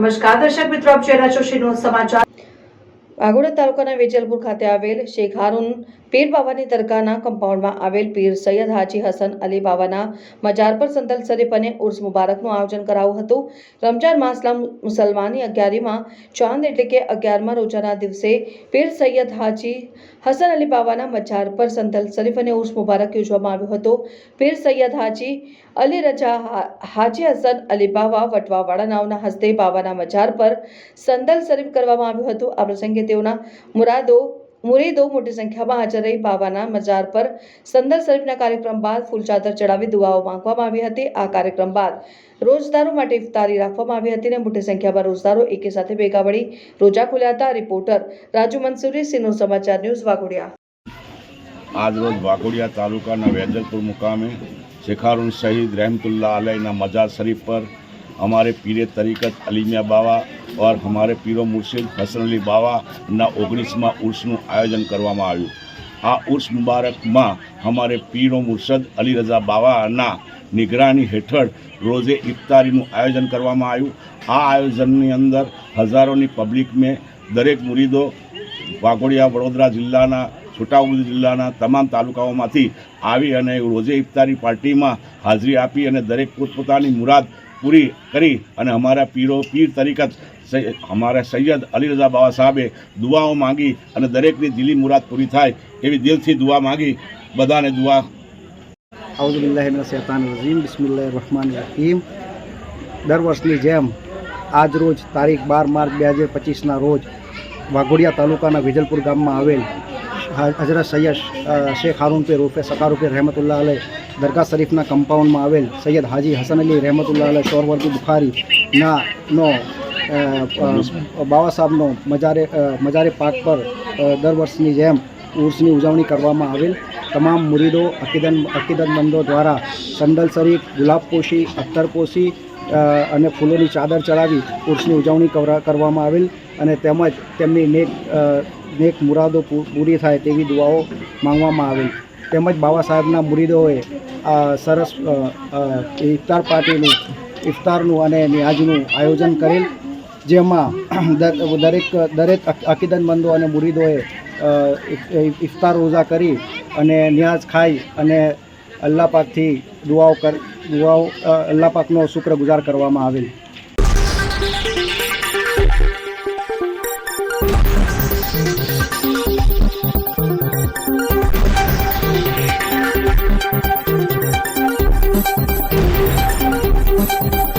નમસ્કાર દર્શક મિત્રો આપ જોઈ રહ્યા સમાચાર. વાઘોડા તાલુકાના વેજલપુર ખાતે આવેલ શેખ હારૂન પીર બાવાની દરગાહના કમ્પાઉન્ડમાં આવેલ પીર સૈયદ હાજી હસન અલી બાવાના મજાર પર સંતલ શરીફ અને ઉર્સ મુબારકનું આયોજન કરાયું હતું. રમજાન માસના મુસલમાની અગિયારીમાં ચાંદ એટલે કે અગિયારમા રોજાના દિવસે પીર સૈયદ હાજી હસન અલી બાવાના મજાર પર સંતલ શરીફ અને ઉર્સ મુબારક યોજવામાં આવ્યો હતો. પીર સૈયદ હાજી અલી રજા હાજી હસન અલી બાવા વટવાવાળા નાવના હસ્તે બાવાના મજાર પર સંદલ શરીફ કરવામાં આવ્યું હતું. આ પ્રસંગે તેઓના મુરાદો, મુરીદો મોટી સંખ્યામાં હાજર રહી બાબાના મજાર પર સંદર શરીફના કાર્યક્રમ બાદ ફૂલચાદર ચડાવી દુઆઓ માંગવામાં આવી હતી. આ કાર્યક્રમ બાદ રોજદારો માટે ઇફતારી રાખવામાં આવી હતી અને મોટી સંખ્યામાં રોજદારો એકે સાથે ભેગા વળી રોજા ખોલ્યા હતા. રિપોર્ટર રાજુ મંસુરી, સિનો સમાચાર ન્યૂઝ વાઘોડિયા. આજરોજ વાઘોડિયા તાલુકાના વેજલપુર મુકામે શેખારુલ શહીદ રહેમતુલ્લા અલાઈના મજાર શરીફ પર અમારે પીરે તરીકત અલીમિયા બાવા और हमारे पीरो मुर्शिद હસન અલી બાવાના ઓગણીસમાં ઉર્સનું આયોજન કરવામાં આવ્યું આ ઉર્સ મુબારકમાં અમારે પીરો મુર્શદ અલી રઝા બાવાના નિગરાની હેઠળ રોજે ઇફતારીનું આયોજન કરવામાં આવ્યું આ આયોજનની અંદર હજારોની પબ્લિક મેં દરેક મુરીદો વાઘોડિયા વડોદરા જિલ્લાના છોટાઉદેપુર જિલ્લાના તમામ તાલુકાઓમાંથી આવી અને રોજે ઇફતારી પાર્ટીમાં હાજરી આપી અને દરેક પોતપોતાની મુરાદ પૂરી કરી અને અમારા પીરો, પીર તરીકત અમારા સૈયદ અલી રઝા બાબા સાહેબે દુઆઓ માંગી અને દરેકની દિલી મુરાદ પૂરી થાય એવી દિલથી દુઆ માંગી. બધાને દુઆ. અઉઝબિલ્લાહિમિનશૈતાનરજીમ બિસ્મિલ્લાહિર્રહમાનિર્રહીમ દર વર્ષની જેમ આજ રોજ તારીખ બાર માર્ચ બે હજાર પચીસના રોજ વાઘોડિયા તાલુકાના વિજલપુર ગામમાં આવેલ હજરત સૈયદ શેખ હારૂન પે રૂફે સકાર રૂપે રહેમતુલ્લાહ અલય દરગાહ શરીફના કમ્પાઉન્ડમાં આવેલ સૈયદ હાજી હસન અલી રહેમતુલ્લાહ અલય સોરવર્દી બુખારી ના નો બાવા સાહેબનો મજારે મજારે પાક પર દર વર્ષની જેમ ઉર્સની ઉજવણી કરવામાં આવેલ. તમામ મુરીદો અકીદન અકીદતમંદો દ્વારા સંદલ શરીફ ગુલાબપોશી અત્તરપોશી અને ફૂલોની ચાદર ચડાવી ઉર્સની ઉજવણી કરા- કરવામાં આવેલ. અને તેમજ તેમની નેક નેક મુરાદો પૂરી થાય તેવી દુઆઓ માંગવામાં આવેલ તેમજ બાબા સાહેબના મુરીદોએ સરસ ઇફતાર પાર્ટીનું, ઇફતારનું અને નિયાજનું આયોજન કરેલ, જેમાં દરેક દરેક અક- અકીદતમંદો અને મુરીદોએ ઇફતાર રોઝા કરી અને ન્યાઝ ખાઈ અને અલ્લાહ પાકથી દુઆઓ કર, દુઆઓ અલ્લાહ પાકનો શુક્રગુજાર કરવામાં આવેલ.